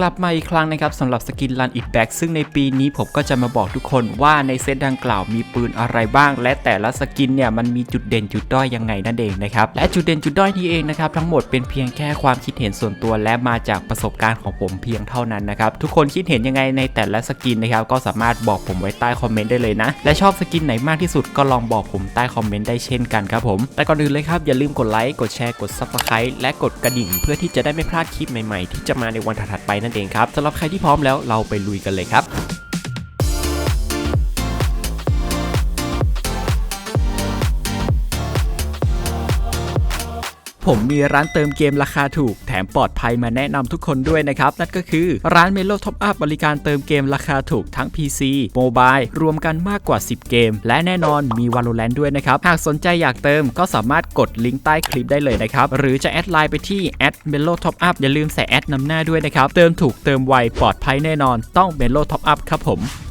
กลับมาอีกครั้งนะครับสำหรับสกินลันอิดแบ็กซึ่งในปีนี้ผมก็จะมาบอกทุกคนว่าในเซตดังกล่าวมีปืนอะไรบ้าง และแต่ละสกินเนี่ยมันมีจุดเด่นจุดด้อยยังไงนั่นเองนะครับและจุดเด่นจุดด้อยนี้เองนะครับทั้งหมดเป็นเพียงแค่ความคิดเห็นส่วนตัวและมาจากประสบการณ์ของผมเพียงเท่านั้นนะครับทุกคนคิดเห็นยังไงในแต่ละสกินนะครับก็สามารถบอกผมไว้ใต้คอมเมนต์ได้เลยนะและชอบสกินไหนมากที่สุดก็ลองบอกผมใต้คอมเมนต์ได้เช่นกันครับผมแต่ก่อนอื่นเลยครับอย่าลืมกดไลค์กดแชร์กด subscribe และกดกระดิ่ง เพื่อที่จะได้ไม่พลาดคลิปใหม่ๆ ที่จะมาในวันถัดไปนั่นเองครับสำหรับใครที่พร้อมแล้วเราไปลุยกันเลยครับ ผมมีร้านเติมเกมราคาถูก แถมปลอดภัยมาแนะนำทุกคนด้วยนะครับ นั่นก็คือร้าน Melo Top Up บริการเติมเกมราคาถูกทั้ง PC Mobile รวมกันมากกว่า 10 เกม และแน่นอนมี Valorant ด้วยนะครับ หากสนใจอยากเติมก็สามารถกดลิงก์ใต้คลิปได้เลยนะครับ หรือจะแอดไลน์ไปที่ @melo top up อปอัพอย่าลืมใส่แอดนำหน้าด้วยนะครับ เติมถูกเติมไวปลอดภัยแน่นอน ต้อง Melo Top Up ครับผม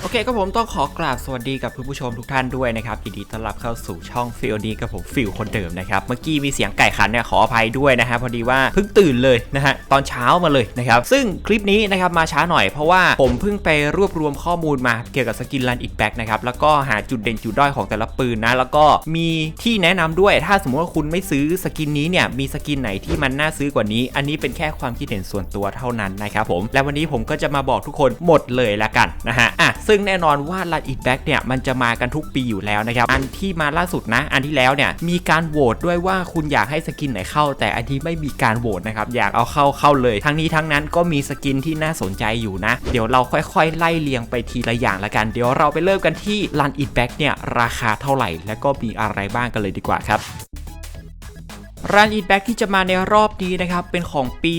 โอเคก็ผมต้องขอกราบสวัสดีกับผู้ชมทุกท่านด้วยนะครับยินดีต้อนรับเข้าสู่ช่องฟิลดีกับผมฟิลคนเดิมนะครับ เมื่อกี้มีเสียงไก่ขันเนี่ยขออภัยด้วยนะฮะพอดีว่าเพิ่งตื่นเลยนะฮะตอนเช้ามาเลยนะครับ ซึ่งคลิปนี้นะครับมาช้าหน่อยเพราะว่าผมเพิ่งไปรวบรวมข้อมูลมาเกี่ยวกับสกินลันอิดแบ็กนะครับแล้วก็หาจุดเด่นจุดด้อยของแต่ละปืนนะแล้วก็มีที่แนะนำด้วย ถ้าสมมติว่าคุณไม่ซื้อสกินนี้เนี่ยมีสกินไหนที่มันน่าซื้อกว่านี้ อันนี้เป็นแค่ความคิดเห็นส่วนตัวเท่านั้นนะครับผมและวันนี้ผมก็จะมาบอกทุกคนหมดเลยละกันนะฮะอะซึ่งแน่นอนว่าลันอิดแบ็กเนี่ยมันจะมากันทุกปีอยู่แล้วนะครับอันที่มาล่าสุดนะ อันที่แล้วเนี่ยมีการโหวตด้วยว่าคุณอยากให้สกินไหนเข้า แต่อันที่ไม่มีการโหวตนะครับอยากเอาเข้าเข้าเลย ทั้งนี้ทั้งนั้นก็มีสกินที่น่าสนใจอยู่นะ เดี๋ยวเราค่อยๆ ไล่เรียงไปทีละอย่างละกัน เดี๋ยวเราไปเริ่มกันที่ลันอิดแบ็กเนี่ยราคาเท่าไหร่ และก็มีอะไรบ้างกันเลยดีกว่าครับ รันอีทแบ็กที่จะมาในรอบนี้นะครับ เป็นของปี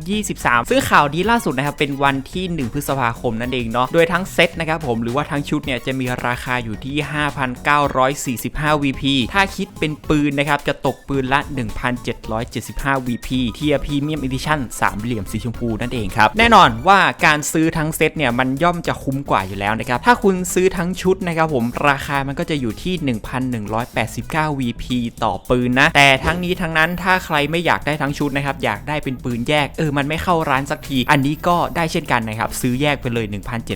2023 ซึ่งข่าวดีล่าสุดนะครับ เป็นวันที่ 1 พฤษภาคมนั่นเองเนาะ โดยทั้งเซตนะครับผม หรือว่าทั้งชุดเนี่ย จะมีราคาอยู่ที่ 5,945 VP ถ้าคิดเป็นปืนนะครับ จะตกปืนละ 1,775 VP เทียพรีเมียมอีดิชั่น3เหลี่ยมสีชมพูนั่นเองครับ แน่นอนว่าการซื้อทั้งเซตเนี่ย มันย่อมจะคุ้มกว่าอยู่แล้วนะครับ ถ้าคุณซื้อทั้งชุดนะครับผม ราคามันก็จะอยู่ที่ 1,189 VP ต่อปืนนะ แต่ทั้งนี้นี้ทั้งนั้นถ้าใครไม่อยากได้ทั้งชุดนะครับอยากได้เป็นปืนแยกเออมันไม่เข้าร้านสักที อันนี้ก็ได้เช่นกันนะครับซื้อแยกไปเลย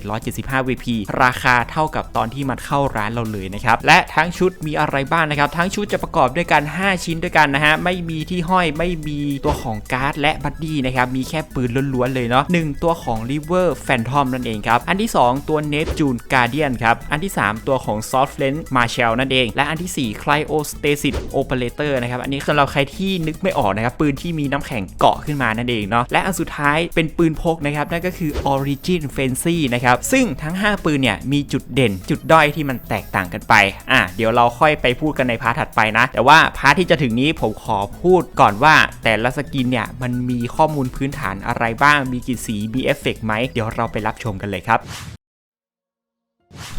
1,775 VP ราคาเท่ากับตอนที่มันเข้าร้านเราเลยนะครับและทั้งชุดมีอะไรบ้างนะครับทั้งชุดจะประกอบด้วยกัน 5 ชิ้นด้วยกันนะฮะไม่มีที่ห้อยไม่มีตัวของการ์ดและบัดดี้นะครับมีแค่ปืนล้วนๆเลยเนาะหนึ่งตัวของ River Phantom นั่นเองครับอันที่ 2 ตัว Neptune Guardian ครับอันที่ 3 ตัวของ Soft Lens Marshall นั่นเอง และอันที่4 Cryostasis Operator นะครับอันนี้สำหรับใครที่นึกไม่ออกนะครับปืนที่มีน้ำแข็งเกาะขึ้นมานั่นเองเนาะและอันสุดท้ายเป็นปืนพกนะครับนั่นก็คือ Origin Fancy นะครับซึ่งทั้ง 5 ปืนเนี่ยมีจุดเด่น จุดด้อยที่มันแตกต่างกันไปอะเดี๋ยวเราค่อยไปพูดกันในพาร์ทถัดไปนะ แต่ว่าพาร์ทที่จะถึงนี้ผมขอพูดก่อนว่า แต่ละสกินเนี่ยมันมีข้อมูลพื้นฐานอะไรบ้างมีกี่สีมีเอฟเฟกต์ไหมเดี๋ยวเราไปรับชมกันเลยครับ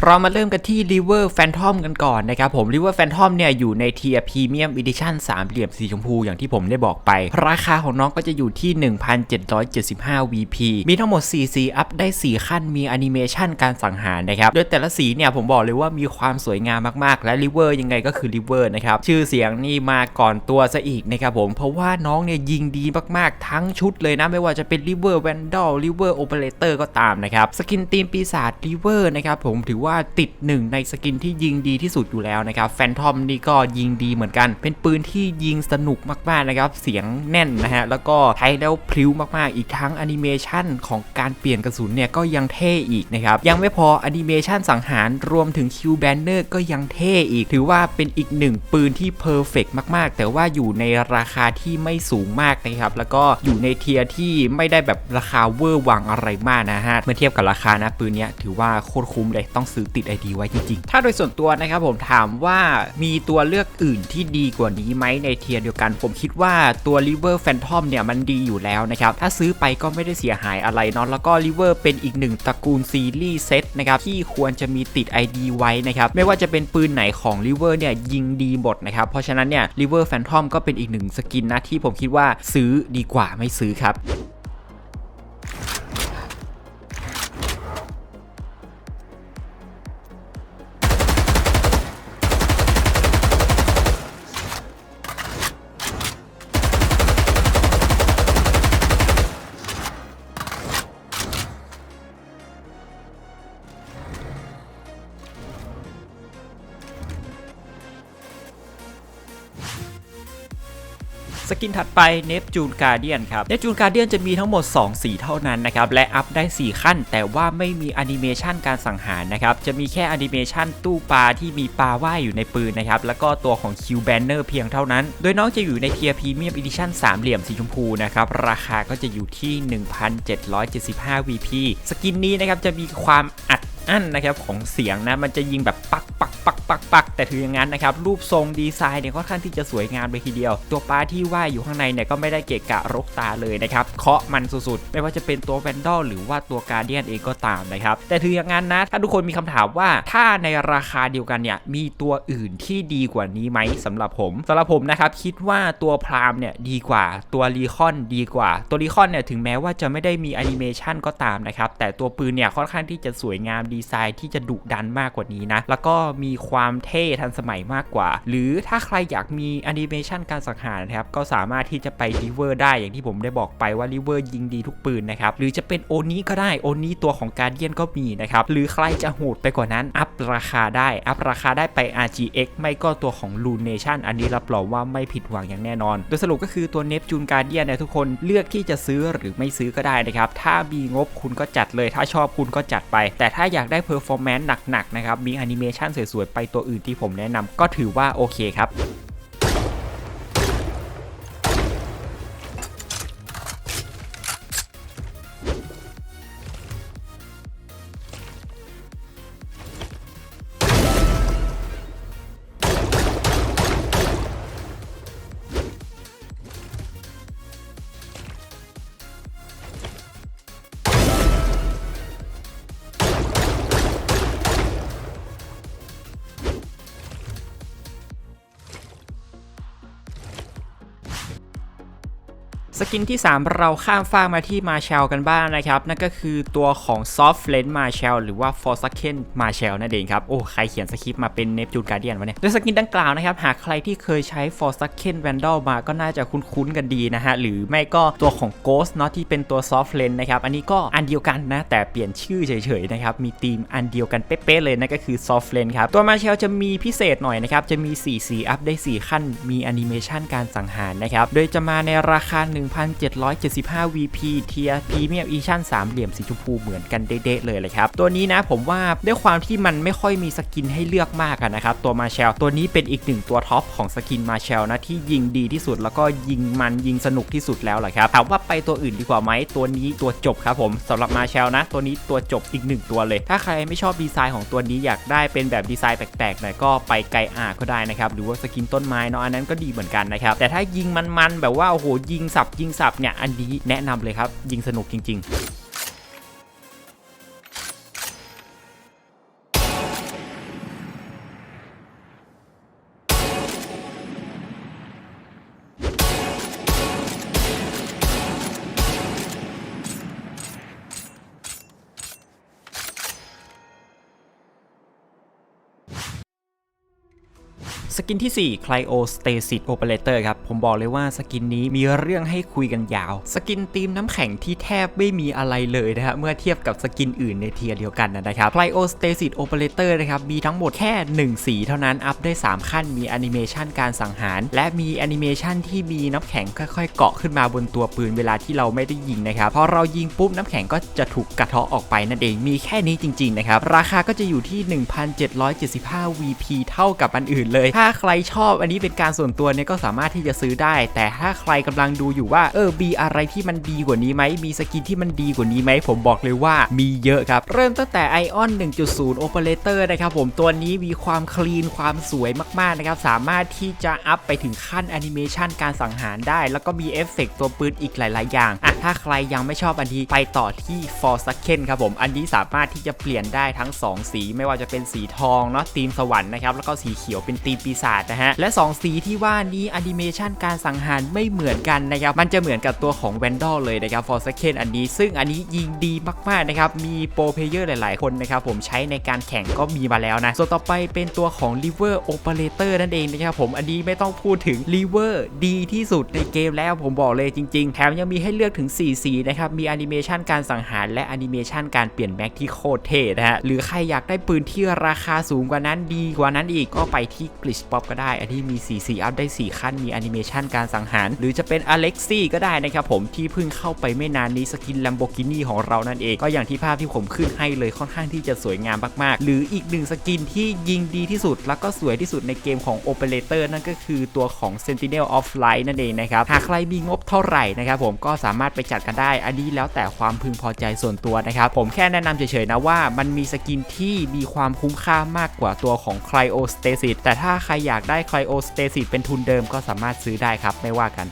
เรามาเริ่มกันที่ River Phantom กันก่อนนะครับผม River Phantom เนี่ยอยู่ในเทียร์ Premium Edition 3เหลี่ยมสีชมพูอย่างที่ผมได้บอกไป ราคาของน้องก็จะอยู่ที่ 1,775 VP มีทั้งหมด 4 สีอัพได้ 4 ขั้นมีแอนิเมชันการสังหารนะครับ โดยแต่ละสีเนี่ยผมบอกเลยว่ามีความสวยงามมากๆ และ River ยังไงก็คือ River นะครับ ชื่อเสียงนี่มาก่อนตัวซะอีกนะครับผม เพราะว่าน้องเนี่ยยิงดีมากๆ ทั้งชุดเลยนะไม่ว่าจะเป็น River Vandal River Operator ก็ตามนะครับ สกินทีมปีศาจ River นะครับผมถือว่าว่าติดหนึ่งในสกินที่ยิงดีที่สุดอยู่แล้วนะครับแฟนทอมนี่ก็ยิงดีเหมือนกัน เป็นปืนที่ยิงสนุกมากๆนะครับเสียงแน่นนะฮะแล้วก็ใช้แล้วพลิ้วมากๆ อีกทั้งแอนิเมชันของการเปลี่ยนกระสุนเนี่ยก็ยังเท่อีกนะครับยังไม่พอแอนิเมชันสังหารรวมถึงคิวแบนเนอร์ก็ยังเท่อีก ถือว่าเป็นอีกหนึ่งปืนที่เพอร์เฟกมากๆ แต่ว่าอยู่ในราคาที่ไม่สูงมากนะครับแล้วก็อยู่ในเทียร์ที่ไม่ได้แบบราคาเวอร์วังอะไรมากนะฮะเมื่อเทียบกับราคานะปืนเนี้ยถือว่าโคตรคุ้มเลยต้องซื้อติด ID ไว้จริงๆ ถ้าโดยส่วนตัวนะครับผมถามว่ามีตัวเลือกอื่นที่ดีกว่านี้ไหมในเทียร์เดียวกัน ผมคิดว่าตัว River Phantom เนี่ยมันดีอยู่แล้วนะครับ ถ้าซื้อไปก็ไม่ได้เสียหายอะไรเนาะแล้วก็ River เป็นอีกหนึ่งตระกูลซีรีส์เซตนะครับที่ควรจะมีติด ID ไว้นะครับไม่ว่าจะเป็นปืนไหนของ River เนี่ยยิงดีหมดนะครับเพราะฉะนั้นเนี่ย River Phantom ก็เป็นอีกหนึ่งสกินนะที่ผมคิดว่าซื้อดีกว่าไม่ซื้อครับ กินถัดไปเนปจูนการเดียนครับเนปจูนการเดียนจะมีทั้งหมด 2 สีเท่านั้นนะครับ และอัพได้ 4 ขั้น แต่ว่าไม่มีแอนิเมชันการสังหารนะครับ จะมีแค่แอนิเมชันตู้ปลาที่มีปลาว่ายอยู่ในปืนนะครับ แล้วก็ตัวของคิวแบนเนอร์เพียงเท่านั้น โดยน้องจะอยู่ในเทียร์พรีเมียมอีดิชั่นสามเหลี่ยมสีชมพูนะครับ ราคาก็จะอยู่ที่ 1,775 VP สกินนี้นะครับจะมีความอัด อั้นนะครับของเสียงนะมันจะยิงแบบปักปักปักปักปักแต่ถืออย่างนั้นนะครับรูปทรงดีไซน์เนี่ยค่อนข้างที่จะสวยงามเลยทีเดียว ตัวปลาที่ว่ายอยู่ข้างในเนี่ยก็ไม่ได้เกะกะรกตาเลยนะครับเคาะมันสุดๆ ไม่ว่าจะเป็นตัวแวนดอลหรือว่าตัวการเดียนเองก็ตามนะครับแต่ถืออย่างนั้นนะถ้าทุกคนมีคำถามว่าถ้าในราคาเดียวกันเนี่ยมีตัวอื่นที่ดีกว่านี้ไหมสำหรับผมสำหรับผมนะครับคิดว่าตัวพรามเนี่ยดีกว่าตัวรีคอนดีกว่า ตัวรีคอนเนี่ยถึงแม้ว่าจะไม่ได้มีแอนิเมชันก็ตามนะครับแต่ตัวปืนเนี่ยค่อนข้างที่จะสวยงามดีไซน์ที่จะดุดันมากกว่านี้นะ แล้วก็มีความเท่ทันสมัยมากกว่า หรือถ้าใครอยากมีแอนิเมชันการสังหารนะครับ ก็สามารถที่จะไปริเวอร์ได้อย่างที่ผมได้บอกไปว่าริเวอร์ยิงดีทุกปืนนะครับ หรือจะเป็นโอนี้ก็ได้โอนี้ตัวของการเดียนก็มีนะครับ หรือใครจะโหดไปกว่านั้น อัพราคาได้ อัพราคาได้ไป RGX ไม่ก็ตัวของ Lunation อันนี้รับรองว่าไม่ผิดหวังอย่างแน่นอน โดยสรุปก็คือตัวเนปจูนการเดียนเนี่ยทุกคนเลือกที่จะซื้อหรือไม่ซื้อก็ได้นะครับ ถ้ามีงบคุณก็จัดเลย ถ้าชอบคุณก็จัดไป แต่ถ้าอยากากได้เพอร์ฟอร์แมนซ์หนักๆนะครับมีแอนิเมชันสวยๆ ไปตัวอื่นที่ผมแนะนำก็ถือว่าโอเคครับ สกินที่ 3 เราข้ามฟากมาที่มาเชลกันบ้างนะครับ นั่นก็คือตัวของ Soft l e n s Marshall หรือว่า f o r s a k e n Marshall นั่นเองครับ โอ้ ใครเขียนสคริปต์มาเป็น Neptune Guardian วะเนี่ยโดยสกินดังกล่าวนะครับ หากใครที่เคยใช้ f o r s a k e n Vandal มาก็น่าจะคุ้นๆกันดีนะฮะ หรือไม่ก็ตัวของ Ghost เนาะที่เป็นตัว Soft l e n s นะครับ อันนี้ก็อันเดียวกันนะ แต่เปลี่ยนชื่อเฉยๆนะครับ มีธีมอันเดียวกันเป๊ะๆเลยนั่นก็คือ Soft l e n s ครับ ตัว Marshall จะมีพิเศษหน่อยนะครับ จะมี4สีอัพได้ 4 ขั้น มีแอนิเมชันการสังหารนะครับ โดยจะมาในราคา1,775 VP เทียพรีเมียมอีชั่นสามเหลี่ยมสีชมพูเหมือนกันเด๊ะเลยเลยครับ ตัวนี้นะผมว่าด้วยความที่มันไม่ค่อยมีสกินให้เลือกมากนะครับ ตัวมาเชลตัวนี้เป็นอีกหนึ่งตัวท็อปของสกินมาเชลนะที่ยิงดีที่สุดแล้วก็ยิงมันยิงสนุกที่สุดแล้วแหละครับถามว่าไปตัวอื่นดีกว่าไหมตัวนี้ตัวจบครับผมสำหรับมาเชลนะ ตัวนี้ตัวจบอีกหนึ่งตัวเลย ถ้าใครไม่ชอบดีไซน์ของตัวนี้อยากได้เป็นแบบดีไซน์แปลกๆหน่อยก็ไปไกอาก็ได้นะครับหรือว่าสกินต้นไม้เนาะอันนั้นก็ดีเหมือนกันนะครับแต่ถ้ายิงมันๆแบบว่าโอ้โหยิงสับยิงสับเนี่ยอันนี้แนะนำเลยครับยิงสนุกจริง ๆ สกินที่ 4 Cryo Stasis Operator ครับ ผมบอกเลยว่าสกินนี้มีเรื่องให้คุยกันยาว สกินทีมน้ำแข็งที่แทบไม่มีอะไรเลยนะฮะเมื่อเทียบกับสกินอื่นในเทียร์เดียวกันนะครับ Cryo Stasis Operator นะครับมีทั้งหมดแค่ 1 สีเท่านั้น อัพได้ 3 ขั้นมีแอนิเมชันการสังหาร และมีแอนิเมชันที่มีน้ำแข็งค่อยๆ เกาะขึ้นมาบนตัวปืนเวลาที่เราไม่ได้ยิงนะครับพอเรายิงปุ๊บน้ำแข็งก็จะถูกกระเทาะออกไปนั่นเองมีแค่นี้จริงๆนะครับราคาก็จะอยู่ที่ 1,775 VP เท่ากับอันอื่นเลยถ้าใครชอบอันนี้เป็นการส่วนตัวเนี่ยก็สามารถที่จะซื้อได้ แต่ถ้าใครกำลังดูอยู่ว่าเออมีอะไรที่มันดีกว่านี้ไหมมีสกินที่มันดีกว่านี้ไหมผมบอกเลยว่ามีเยอะครับ เริ่มตั้งแต่ Ion 1.0 Operator นะครับผมตัวนี้มีความคลีนความสวยมากๆนะครับ สามารถที่จะอัพไปถึงขั้นแอนิเมชันการสังหารได้ แล้วก็มีเอฟเฟกต์ตัวปืนอีกหลาย ๆ อย่างอะ ถ้าใครยังไม่ชอบอันนี้ไปต่อที่ For s e c o n d ครับผม อันนี้สามารถที่จะเปลี่ยนได้ทั้ง 2 สี ไม่ว่าจะเป็นสีทองเนาะธีมสวรรค์นะครับ แล้วก็สีเขียวเป็นธีมปีศาจนะฮะ และ 2 สีที่ว่านี้แอนิเมชันการสังหารไม่เหมือนกันนะครับ มันจะเหมือนกับตัวของ v a n d a l เลยนะครับ For Second อันนี้ ซึ่งอันนี้ยิงดีมากๆนะครับ มีโปรเพเยอร์หลาย ๆ คนนะครับผมใช้ในการแข่งก็มีมาแล้วนะ ส่วนต่อไปเป็นตัวของ River Operator นั่นเองนะครับผม อันนี้ไม่ต้องพูดถึง River ดีที่สุดในเกมแล้วผมบอกเลยจริง ๆ แถมยังมีให้เลือกถึง4 สีนะครับ มีแอนิเมชันการสังหาร และแอนิเมชันการเปลี่ยนแม็กที่โคตรเท่นะฮะ หรือใครอยากได้ปืนที่ราคาสูงกว่านั้นดีกว่านั้นอีกก็ไปที่ Glitch ป๊อปก็ได้ อันที่มี4 4อัพได้ 4 ขั้น มีแอนิเมชันการสังหาร หรือจะเป็นอเล็กซี่ก็ได้นะครับผมที่เพิ่งเข้าไปไม่นานนี้สกิน Lamborghini ของเรานั่นเองก็อย่างที่ภาพที่ผมขึ้นให้เลยค่อนข้างที่จะสวยงามมากๆ หรืออีกหนึ่งสกินที่ยิงดีที่สุด แล้วก็สวยที่สุดในเกมของ Operator นั่นก็คือตัวของ Sentinel of Light นั่นเองนะครับหากใครมีงบเท่าไหร่นะครับผมก็สามารถไปจัดกันได้ อันนี้แล้วแต่ความพึงพอใจส่วนตัวนะครับ ผมแค่แนะนำเฉยๆนะว่ามันมีสกินที่มีความคุ้มค่ามากกว่าตัวของ Cryo Stasis แต่ถ้าใครอยากได้ Cryo Stasis เป็นทุนเดิมก็สามารถซื้อได้ครับ ไม่ว่ากัน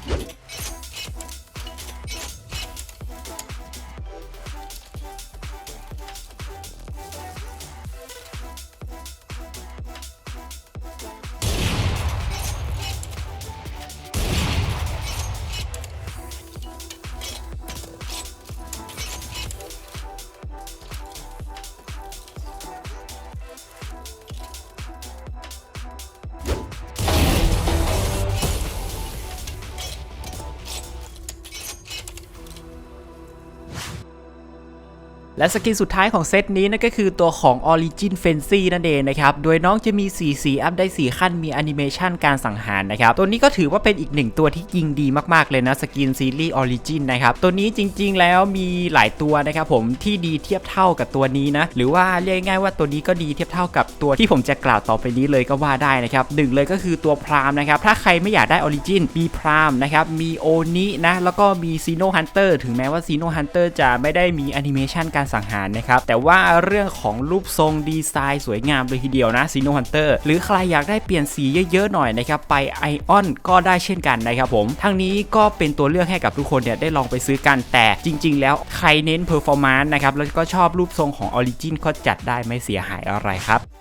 และสกินสุดท้ายของเซตนี้นั่นก็คือตัวของ Origin Fancy นั่นเองนะครับ โดยน้องจะมี 4 สีอัพได้ 4 ขั้นมีแอนิเมชันการสังหารนะครับ ตัวนี้ก็ถือว่าเป็นอีกหนึ่งตัวที่ยิงดีมากๆเลยนะสกินซีรีส์ Origin นะครับ ตัวนี้จริงๆแล้วมีหลายตัวนะครับผมที่ดีเทียบเท่ากับตัวนี้นะ หรือว่าเรียกง่ายๆว่าตัวนี้ก็ดีเทียบเท่ากับตัวที่ผมจะกล่าวต่อไปนี้เลยก็ว่าได้นะครับหนึ่งเลยก็คือตัวพรามนะครับถ้าใครไม่อยากได้ Origin มีพรามนะครับมีโอนินะแล้วก็มีซีโนฮันเตอร์ถึงแม้ว่าซีโนฮันเตอร์จะไม่ได้มีแอนิเมชันการสังหารนะครับ แต่ว่าเรื่องของรูปทรงดีไซน์สวยงามเลยทีเดียวนะซีโนฮันเตอร์หรือใครอยากได้เปลี่ยนสีเยอะๆหน่อยนะครับไปไอออนก็ได้เช่นกันนะครับผมทั้งนี้ก็เป็นตัวเลือกให้กับทุกคนเนี่ยได้ลองไปซื้อกันแต่จริง ๆ แล้วใครเน้นเพอร์ฟอร์มานซ์นะครับแล้วก็ชอบรูปทรงของออริจินก็จัดได้ไม่เสียหายอะไรครับ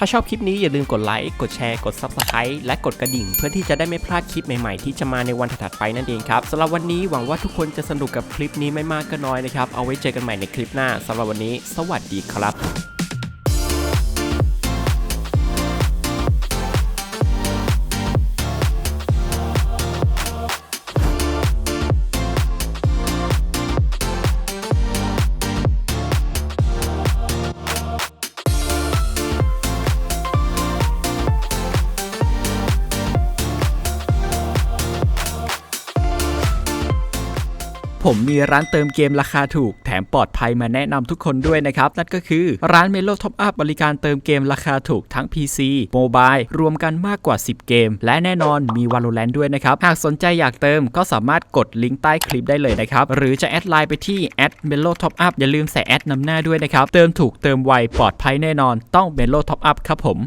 ถ้าชอบคลิปนี้อย่าลืมกดไลค์กดแชร์กด Subscribe และกดกระดิ่ง เพื่อที่จะได้ไม่พลาดคลิปใหม่ๆ ที่จะมาในวันถัดๆไปนั่นเองครับสำหรับวันนี้หวังว่าทุกคนจะสนุกกับคลิปนี้ไม่มากก็น้อยนะครับ เอาไว้เจอกันใหม่ในคลิปหน้าสำหรับวันนี้ สวัสดีครับ ผมมีร้านเติมเกมราคาถูก แถมปลอดภัยมาแนะนำทุกคนด้วยนะครับ นั่นก็คือร้าน Melo Top Up บริการเติมเกมราคาถูกทั้ง PC โมบายรวมกันมากกว่า 10 เกม และแน่นอนมี Valorant ด้วยนะครับ หากสนใจอยากเติมก็สามารถกดลิงก์ใต้คลิปได้เลยนะครับ หรือจะแอดไลน์ไปที่ @melo top up อปอัพอย่าลืมใส่แอดนำหน้าด้วยนะครับ เติมถูกเติมไวปลอดภัยแน่นอนต้อง Melo Top Up ครับผม